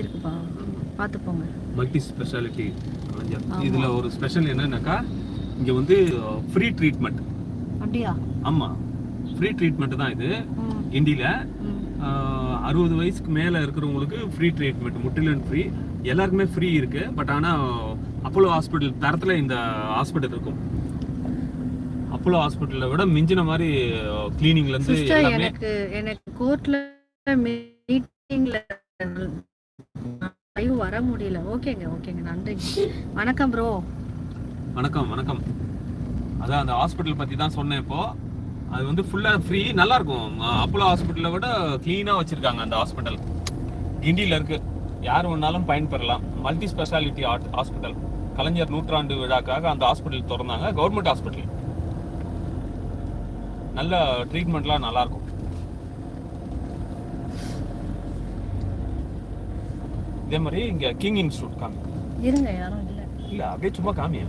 எழுதிருக்குப்பா பார்த்து போங்க multi speciality. இதுல ஒரு ஸ்பெஷல் என்னன்னாக்கா இங்க வந்து ஃப்ரீ ட்ரீட்மெண்ட் அப்படியா? ஆமா. ஃப்ரீ ட்ரீட்மெண்ட் தான் இது. ம். அறுபது வயசுக்கு மேல இருக்கிறவங்களுக்கு ஃப்ரீ ட்ரீட்மெண்ட் முற்றிலும் ஃப்ரீ எல்லாருக்குமே ஃப்ரீ இருக்கு. பட் ஆனா அப்போலோ ஹாஸ்பிட்டல் தரத்துல இந்த ஹாஸ்பிட்டல் இருக்கும். அப்போலோ ஹாஸ்பிட்டலை விட மிஞ்சின மாதிரி கிளீனிங்ல இருந்து எனக்கு எனக்கு கோர்ட்ல மீட்டிங்ல வர முடியல. ஓகேங்க ஓகேங்க. நன்றி வணக்கம் ப்ரோ வணக்கம் வணக்கம். அதான் அந்த ஹாஸ்பிட்டல் பத்தி தான் சொன்னேன் இப்போ. அது வந்து ஃபுல்லா ஃப்ரீ நல்லா இருக்கும் அப்போலோ ஹாஸ்பிட்டலை விட க்ளீனா வச்சிருக்காங்க அந்த ஹாஸ்பிட்டல் கிண்டியில இருக்கு. யார் வேணாலும் பயன்பெறலாம். மல்டி ஸ்பெஷாலிட்டி ஹாஸ்பிட்டல் கலைஞர் நூற்றாண்டு விழாக்காக அந்த ஹாஸ்பிட்டல் திறந்தாங்க. கவர்மெண்ட் ஹாஸ்பிட்டல் நல்ல ட்ரீட்மெண்ட்லாம் நல்லாயிருக்கும் இதே மாதிரி இங்க கிங் இன்ஸ்டியூட் காமி. இருங்க யாரும் இல்ல. இல்ல அப்படியே சும்மா காமியா?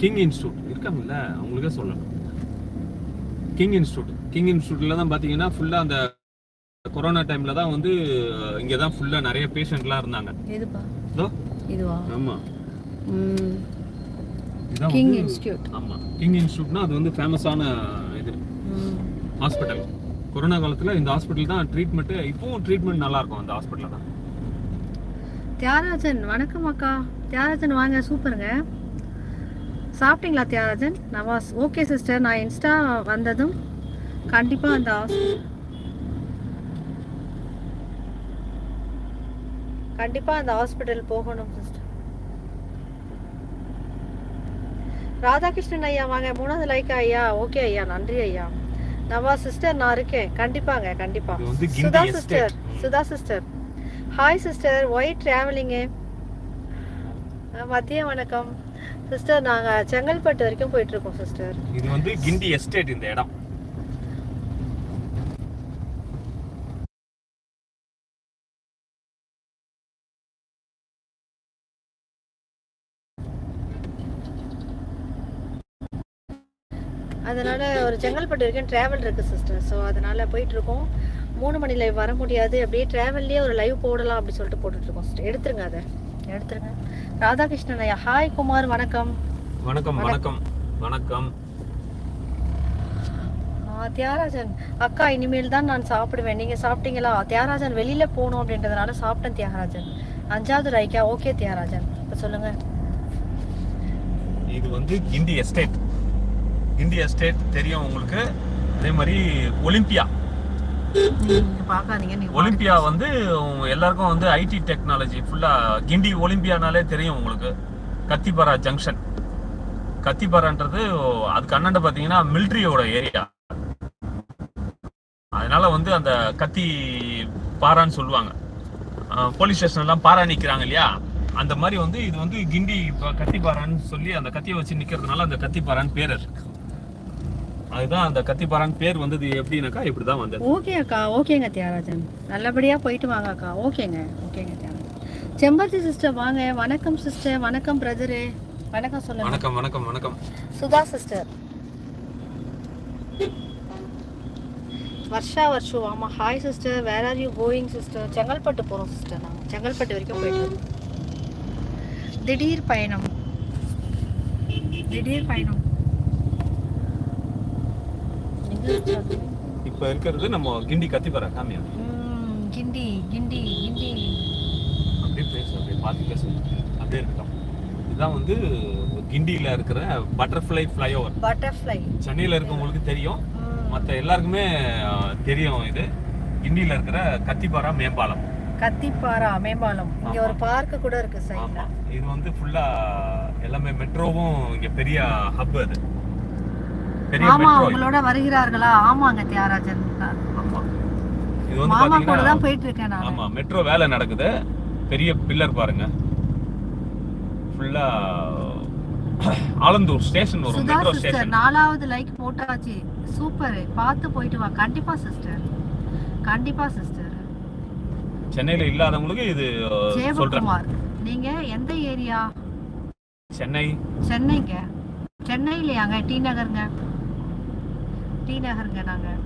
கிங் இன்ஸ்டியூட் இருக்காங்கல்ல அவங்களுக்கே சொல்லணும். கிங் இன்ஸ்டியூட் கிங் இன்ஸ்டியூட்ல தான் பாத்தீங்கன்னா ஃபுல்லா அந்த கொரோனா டைம்ல தான் வந்து இங்க தான் ஃபுல்லா நிறைய பேஷண்ட்லாம் இருந்தாங்க. எதுப்பா? இதோ. இதுவா? ஆமா. கிங் இன்ஸ்டியூட் ஆமா. கிங் இன்ஸ்டியூட்னா அது வந்து ஃபேமஸான இது. ஹாஸ்பிட்டல் கொரோனா காலத்துல இந்த ஹாஸ்பிட்டல் தான் ட்ரீட்மெண்ட் இப்போவும் ட்ரீட்மெண்ட் நல்லா இருக்கும் அந்த ஹாஸ்பிட்டல் தான். தியாகராஜன் வணக்கம் அக்கா. தியாகராஜன் வாங்க சூப்பருங்க. சாப்பிட்டீங்களா தியாகராஜன்? நவாஸ். ஓகே சிஸ்டர் நான் இன்ஸ்டா வந்ததும் கண்டிப்பாக அந்த கண்டிப்பாக அந்த ஹாஸ்பிட்டல் போகணும் சிஸ்டர் ராதாகிருஷ்ணன் ஐயா வாங்க. மூணாவது லைக் ஐயா. ஓகே ஐயா. நன்றி ஐயா. நவாஸ் சிஸ்டர் நான் இருக்கேன். கண்டிப்பாங்க கண்டிப்பா. Sudha. Sister Sudha sister hi sister why travelling மதிய வணக்கம். சிஸ்டர் நாங்கள் செங்கல்பட்டு வரைக்கும் போயிட்டு இருக்கோம் சிஸ்டர் இது வந்து கிண்டி எஸ்டேட் இந்த இடம். அதனால ஒரு செங்கல்பட்டு வரைக்கும் டிராவல் இருக்கு சிஸ்டர் ஸோ அதனால போயிட்டு இருக்கோம் மூணு மணி லைவ் வர முடியாது. அப்படியே டிராவல்லே ஒரு லைவ் போடலாம் அப்படி சொல்லிட்டு போட்டுட்டு இருக்கோம் சிஸ்டர் எடுத்துருங்க அதை. எடுத்துருங்க. ராதாகிருஷ்ணன் ஐயா. ஹாய் குமார். வணக்கம். வணக்கம் வணக்கம். வணக்கம். தியாகராஜன். அக்கா இனிமேல் தான் நான் சாப்பிடுவேன். நீங்க சாப்பிட்டீங்களா? தியாகராஜன் வெளியில போகணும் அப்படின்றதுனால சாப்பிட்டேன் தியாகராஜன். அஞ்சாவது ரைக்கா. ஓகே தியாகராஜன். இப்ப சொல்லுங்க. இது வந்து கிண்டி எஸ்டேட் கிண்டி எஸ்டேட் தெரியும் உங்களுக்கு. அதே மாதிரி ஒலிம்பியா. ஒலிம்பியா வந்து எல்லாருக்கும் வந்து ஐடி டெக்னாலஜி ஃபுல்லா கிண்டி ஒலிம்பியானாலே தெரியும் உங்களுக்கு. கத்திபாரா ஜங்ஷன் கத்திபாரான்றது அதுக்கு அண்ணாண்ட பாத்தீங்கன்னா மிலிட்ரியோட ஏரியா அதனால வந்து அந்த கத்தி பாரான்னு சொல்லுவாங்க. போலீஸ் ஸ்டேஷன் எல்லாம் பாரா நிக்கிறாங்க இல்லையா? அந்த மாதிரி வந்து இது வந்து கிண்டி ப- கத்திப்பாரான்னு சொல்லி அந்த கத்தியை வச்சு நிக்கிறதுனால அந்த கத்திப்பாரான்னு பேர் இருக்கு. அதுதான் அந்த கத்திப்பாரான்னு பேர் வந்தது எப்படின்னாக்கா இப்படிதான் வந்தது. ஓகே அக்கா ஓகேங்க தியாகராஜன். நல்லபடியா போயிட்டு வாங்க அக்கா. ஓகேங்க ஓகேங்க தியாகராஜன். செம்பருத்தி சிஸ்டர் வாங்க. வணக்கம் சிஸ்டர் வணக்கம் பிரதரு வணக்கம் சொல்லுங்க. வணக்கம் வணக்கம் வணக்கம். சுதா சிஸ்டர் வர்ஷா வர்ஷு ஆமா hi sister where are you going sister Chengalpattu போறோம் சிஸ்டர் நாங்கள் செங்கல்பட்டு வரைக்கும் போயிட்டு. திடீர் பயணம். திடீர் பயணம் எங்க இருக்காது? இப்ப இருக்கிறது நம்ம கிண்டி கத்திப்பாரா காமியா கிண்டி கிண்டி கிண்டி. அப்படியே பேசு அப்படியே பார்த்து பேசு. அப்படியே இருக்கட்டும். இதுதான் வந்து கிண்டியில இருக்கிற பட்டர்ஃப்ளை ஃப்ளைஓவர் பட்டர்ஃப்ளை சென்னையில இருக்கவங்களுக்கு தெரியும். மற்ற எல்லாருக்குமே தெரியும் இது. கிண்டியில இருக்கிற கத்திப்பாரா மேம்பாலம். கத்திப்பாரா மேம்பாலம். இங்க. ஒரு பார்க் கூட இருக்கு சைட்ல இது வந்து ஃபுல்லா எல்லாமே மெட்ரோவும் இங்க பெரிய ஹப் அது. ஆமா மெட்ரோ உங்களோட வருகிறார்களா? ஆமாங்க தியாகராஜன். இது வந்து மாமா கூட தான் போயிட்டு இருக்கேன் நான். ஆமா மெட்ரோ வேலை நடக்குது. பெரிய பில்லர் பாருங்க. ஃபுல்லா ஆலந்தூர் ஸ்டேஷன் வரும் மெட்ரோ ஸ்டேஷன் நாலாவது லைக் போட்டாச்சு. சூப்பர். பார்த்து போயிட்டு வா. கண்டிப்பா சிஸ்டர் கண்டிப்பா சிஸ்டர் சென்னையில இல்லாதவங்களுக்கு இது சொல்றேன். நீங்க எந்த ஏரியா? சென்னை. சென்னைங்க. சென்னையிலையாங்க டி நகருங்க? டி நகருங்க நாங்கள்